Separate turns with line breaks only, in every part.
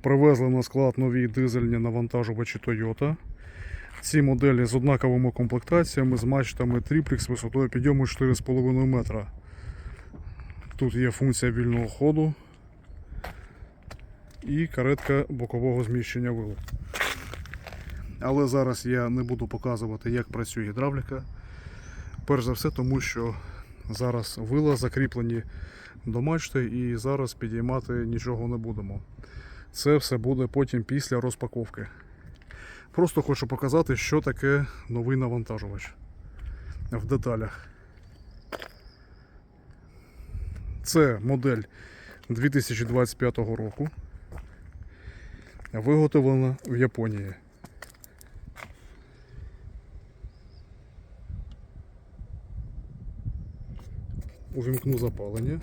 Привезли на склад нові дизельні навантажувачі Toyota. Ці моделі з однаковими комплектаціями, з мачтами тріплікс висотою підйому 4,5 метра. Тут є функція вільного ходу і каретка бокового зміщення вилу. Але зараз я не буду показувати, як працює гідравліка. Перш за все, тому що зараз вила закріплені до мачти і зараз підіймати нічого не будемо. Це все буде потім після розпаковки. Просто хочу показати, що таке новий навантажувач в деталях. Це модель 2025 року. Виготовлена в Японії. Увімкну запалення.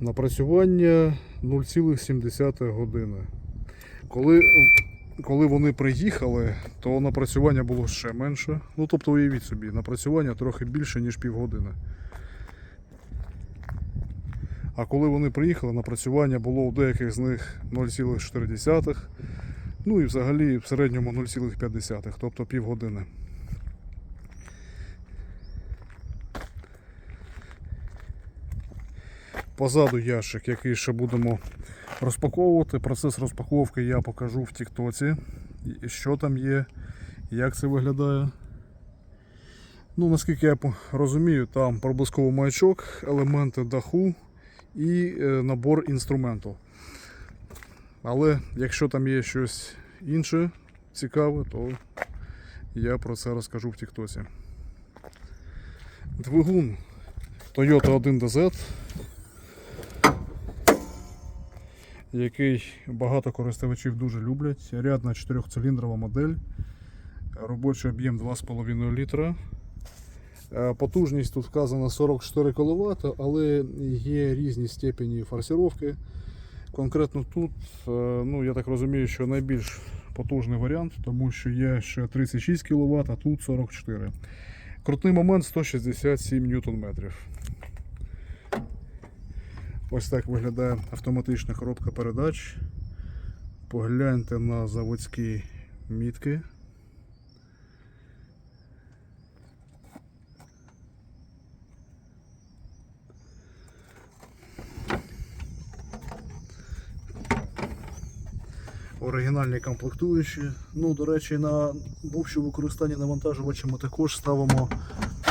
Напрацювання 0,7 години. Коли, коли вони приїхали, то напрацювання було ще менше. Ну, тобто, уявіть собі, напрацювання трохи більше, ніж півгодини. А коли вони приїхали, напрацювання було у деяких з них 0,4, ну і взагалі в середньому 0,5, тобто півгодини. Позаду ящик, який ще будемо розпаковувати. Процес розпаковки я покажу в Тіктоці. Що там є, як це виглядає. Ну, наскільки я розумію, там проблисковий маячок, елементи даху і е, набор інструменту. Але якщо там є щось інше цікаве, то я про це розкажу в Тіктоці. Двигун Toyota 1DZ який багато користувачів дуже люблять. Рядна 4-циліндрова модель. Робочий об'єм 2,5 літра. Е, Потужність тут вказана 44 кВт, але є різні степені форсировки. Конкретно тут, е, ну я так розумію, що найбільш потужний варіант, тому що є ще 36 кВт, а тут 44. Крутний момент 167 Нм. Ось так виглядає автоматична коробка передач. Погляньте на заводські мітки. Оригінальні комплектуючі. Ну, до речі, на бувші використання навантажувача ми також ставимо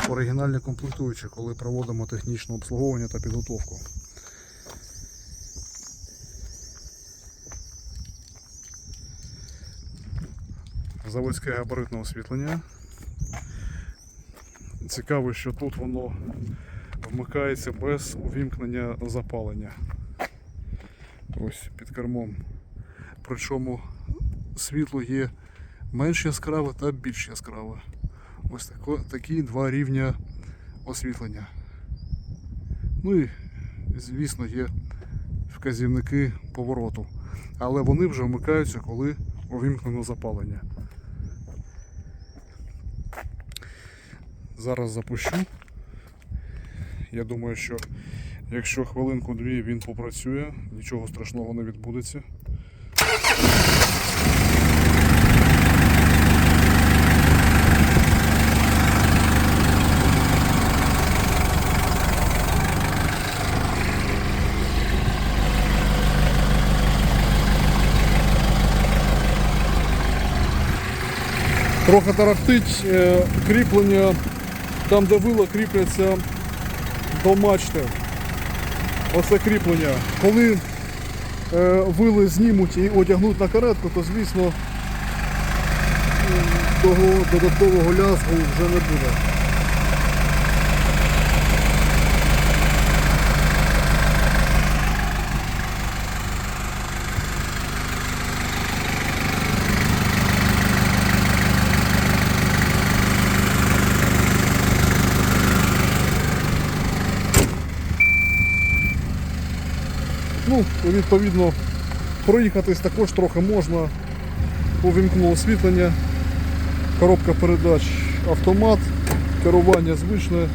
оригінальні комплектуючі, коли проводимо технічне обслуговування та підготовку. Заводське габаритне освітлення. Цікаво, що тут воно вмикається без увімкнення запалення. Ось під кермом. Причому світло є менш яскраве та більш яскраве. Ось тако, такі два рівня освітлення. Ну і, звісно, є вказівники повороту. Але вони вже вмикаються, коли увімкнено запалення. Зараз запущу. Я думаю, що якщо хвилинку-дві він попрацює, нічого страшного не відбудеться. Трохи тарахтить е, кріплення там, де вила кріпляться до мачти. Оце кріплення. Коли е, вили знімуть і одягнуть на каретку, то звісно того додаткового лязгу вже не буде. Ну, відповідно, проїхатись також трохи можна. Увімкнуло освітлення, коробка передач автомат, керування звичне.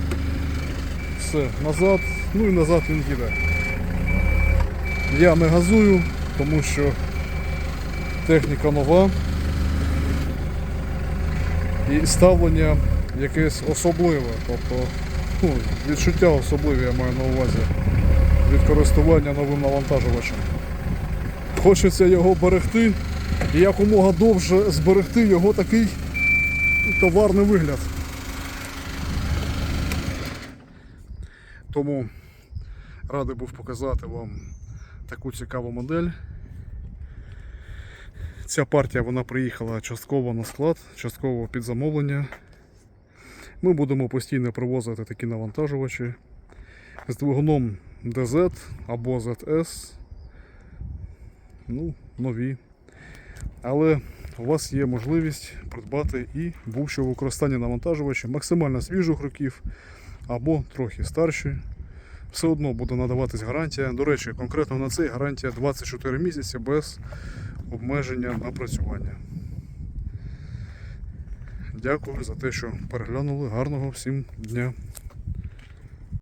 Все, назад, ну і назад він їде. Я не газую, тому що техніка нова. І ставлення якесь особливе. Тобто ну, відчуття особливі я маю на увазі від користування новим навантажувачем. Хочеться його берегти і якомога довше зберегти його такий товарний вигляд. Тому радий був показати вам таку цікаву модель. Ця партія вона приїхала частково на склад, частково під замовлення. Ми будемо постійно привозити такі навантажувачі з двигуном DZ або ZS. Ну, нові. Але у вас є можливість придбати і бувшого використання навантажувачі максимально свіжих років або трохи старші. Все одно буде надаватись гарантія. До речі, конкретно на цей гарантія 24 місяці без обмеження напрацювання. Дякую за те, що переглянули. Гарного всім дня.